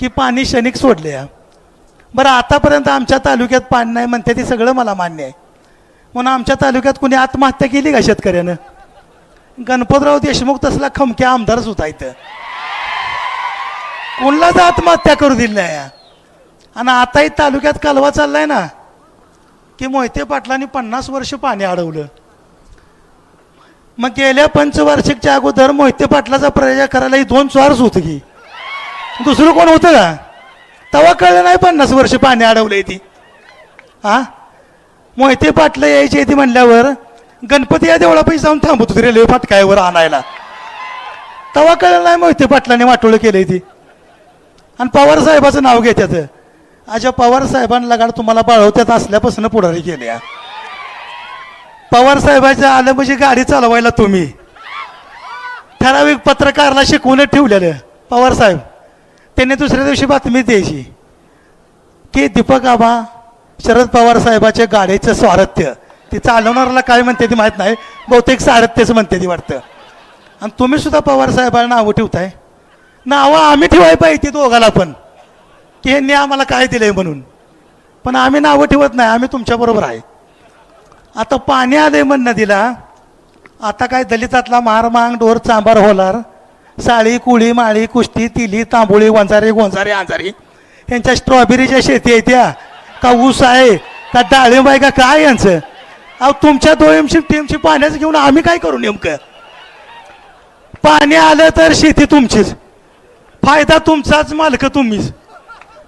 की पाणी क्षणिक सोडले बरं आतापर्यंत आमच्या तालुक्यात पाणी नाही म्हणते ते सगळं मला मान्य आहे. म्हणून आमच्या तालुक्यात कुणी आत्महत्या केली का शेतकऱ्यानं? गणपतराव देशमुख तसला खमक्या आमदारच होता इथं. कोणलाच आत्महत्या करू दिली नाही आणि आताही तालुक्यात कालवा चाललाय ना की मोहिते पाटलांनी पन्नास वर्ष पाणी अडवलं. मग गेल्या पंचवार्षिकच्या अगोदर मोहिते पाटलाचा प्रयोग करायला ही दोन स्वारच होत. की दुसरं कोण होतं का? तवा कळलं नाही पन्नास वर्ष पाणी अडवलंय ती. हा? मोहिते पाटलं यायची ती म्हणल्यावर गणपती या देवळापैकी जाऊन थांबत होती रेल्वे फाटकायवर आणायला. तवा कळलं नाही मोहिते पाटलाने वाटोळं केलंय ती. आणि पवार साहेबाचं नाव घेतात अशा पवार साहेबांना लगाड तुम्हाला बाळवत्यात असल्यापासून पुढारी केल्या. पवार साहेबाच्या आलं म्हणजे गाडी चालवायला तुम्ही. ठराविक पत्रकारला शिकवून ठेवलेलं. पवार साहेब त्यांनी दुसऱ्या दिवशी बातमी द्यायची की दीपक आबा शरद पवार साहेबाच्या गाडीचं स्वारथ्य. ती चालवणाऱ्याला काय म्हणते ती माहीत नाही. बहुतेक सारथ्यच म्हणते ती वाटतं. आणि तुम्ही सुद्धा पवार साहेबांना नावं ठेवताय. नावं आम्ही ठेवाय पाहिजे दोघाला पण. की यांनी आम्हाला काय दिलंय म्हणून. पण आम्ही नावं ठेवत नाही आम्ही तुमच्याबरोबर आहे. आता पाणी आलंय म्हणणं नदीला. आता काय दलितातला मारमांग डोर चांबार होणार साळी कुळी माळी कुस्ती तिली तांबोळी वंजारी गोंजारी आंजारी. यांच्या स्ट्रॉबेरीच्या शेती आहे त्या का ऊस आहे. का डाळिंब आहे का? काय यांचं? अहो तुमच्या दोयमशी टीमची पाण्याचं घेऊन आम्ही काय करू नेमकं? पाणी आलं तर शेती तुमचीच. फायदा तुमचाच मालक तुम्हीच.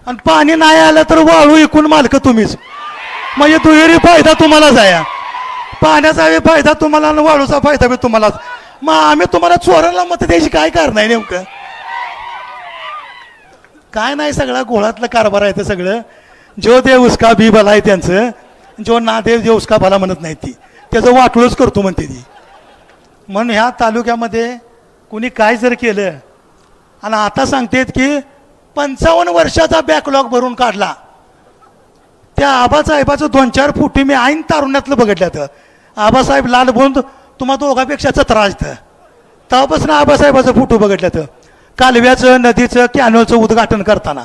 आणि पाणी नाही आलं तर वाळू इकून मालक तुम्हीच. म्हणजे दुहेरी फायदा तुम्हालाच आहे पाण्याचा फायदा तुम्हाला आणि वाळूचा फायदा बी तुम्हालाच. मग आम्ही तुम्हाला चोराला मत द्यायची काय कारण आहे नेमकं? काय नाही सगळा गोळातलं कारभार आहे ते सगळं. जो देव उसका बी भला आहे त्यांचं जो ना देव देव उसका भला म्हणत नाही ती. त्याचं वाटूळच करतो म्हणते ती. म्हणून ह्या तालुक्यामध्ये कुणी काय जर केलं आणि आता सांगतेत की पंचावन्न वर्षाचा बॅकलॉग भरून काढला. त्या आबासाहेबाचं दोन चार फुटी मी ऐन तारुण्यातलं बघितल्यात आबासाहेब लालबोंद तुम्हा दोघापेक्षा चतरा असतं तेव्हापासून आबासाहेबाचं फोटो बघितलं तर. कालव्याचं नदीचं कॅनलचं उद्घाटन करताना.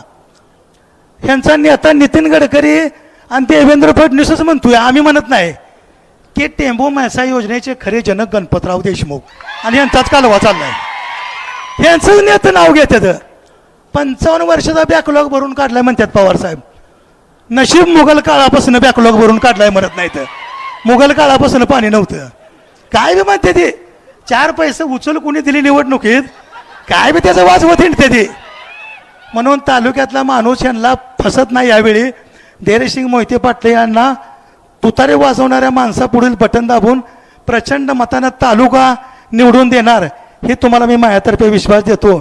ह्यांचा नेता नितीन गडकरी आणि देवेंद्र फडणवीसच म्हणतोय आम्ही म्हणत नाही. की टेंबू म्हैसा योजनेचे खरे जनक गणपतराव देशमुख आणि यांचाच कालवा चाललाय. यांचंच नेतं नाव घेतात. पंचावन्न वर्षाचा बॅकलॉग भरून काढलाय म्हणतात पवार साहेब. नशीब मुघल काळापासून बॅकलॉग भरून काढलाय म्हणत नाही तर मुघल काळापासून पाणी नव्हतं. काय बी म्हणते ते? चार पैसे उचल कोणी दिली निवडणुकीत? काय बी त्याचं वाजवत हिंडते ते म्हणून तालुक्यातला माणूस यांना फसत नाही यावेळी. धैर्यसिंग मोहिते पाटले यांना तुतारे वाजवणाऱ्या माणसापुढील बटन दाबून प्रचंड मतानं तालुका निवडून देणार हे तुम्हाला मी माझ्यातर्फे विश्वास देतो.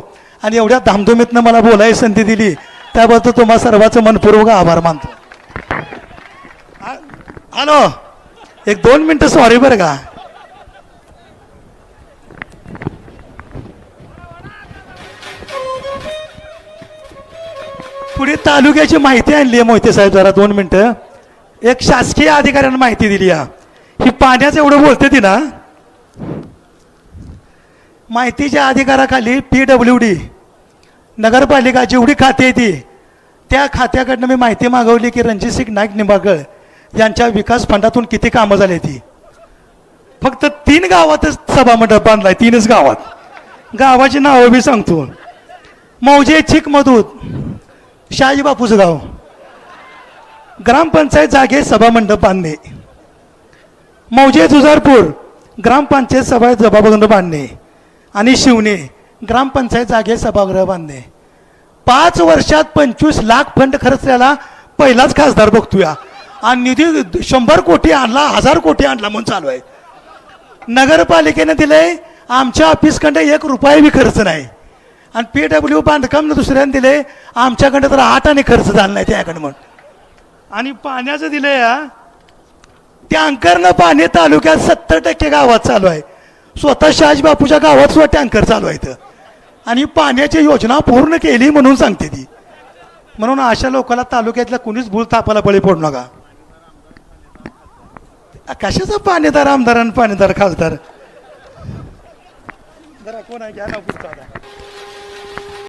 आणि एवढ्या धामधुमीतनं मला बोलायची संधी दिली त्याबद्दल तुम्हा सर्वांचं मनपूर्वक आभार मानतो. हॅलो एक दोन मिनटं सॉरी बरं का. पुढे तालुक्याची माहिती आणली आहे मोहिते साहेब जरा दोन मिनटं. एक शासकीय अधिकाऱ्यांना माहिती दिली या. ही पाण्याचं एवढं बोलते ती ना. माहितीच्या अधिकाराखाली पी डब्ल्यू डी नगरपालिका जेवढी खाती आहे ती त्या खात्याकडनं मी माहिती मागवली की रणजितसिंग नाईक निंबागळ यांच्या विकास फंडातून किती कामं झाली ती. फक्त तीन गावातच सभामंडप बांधलाय तीनच गावात. गावाची नावं बी सांगतो. मौजे चिकमधूत शहाजी बापूचं गाव. ग्रामपंचायत जागे सभामंडप बांधणे. मौजे जुजारपूर ग्रामपंचायत सभा सभागृह बांधणे. आणि शिवणे ग्रामपंचायत जागे सभागृह बांधणे. पाच वर्षात पंचवीस लाख फंड खर्चलेला पहिलाच खासदार बघतोया. आणि निधी शंभर कोटी आणला हजार कोटी आणला म्हणून चालू आहे. नगरपालिकेने दिलंय आमच्या ऑफिसकडे एक रुपया बी खर्च नाही. आणि पी डब्ल्यू बांधकामनं दुसऱ्यानं दिले आमच्याकडे तर आठ आणि खर्च झाला नाही त्याकडे म्हणून. आणि पाण्याचं दिलंय हा. टँकरनं पाणी तालुक्यात सत्तर टक्के गावात चालू आहे. स्वतः शहाजी बापूच्या गावात सुद्धा टँकर चालू आहे इथं. आणि पाण्याची योजना पूर्ण केली म्हणून सांगते ती. म्हणून अशा लोकांना तालुक्यातल्या कुणीच भूल तापाला बळी पडू नका. कशाचा पाणीदार आमदार आणि पाणीदार खासदार? जरा कोण आहे? घ्या ना पुढचा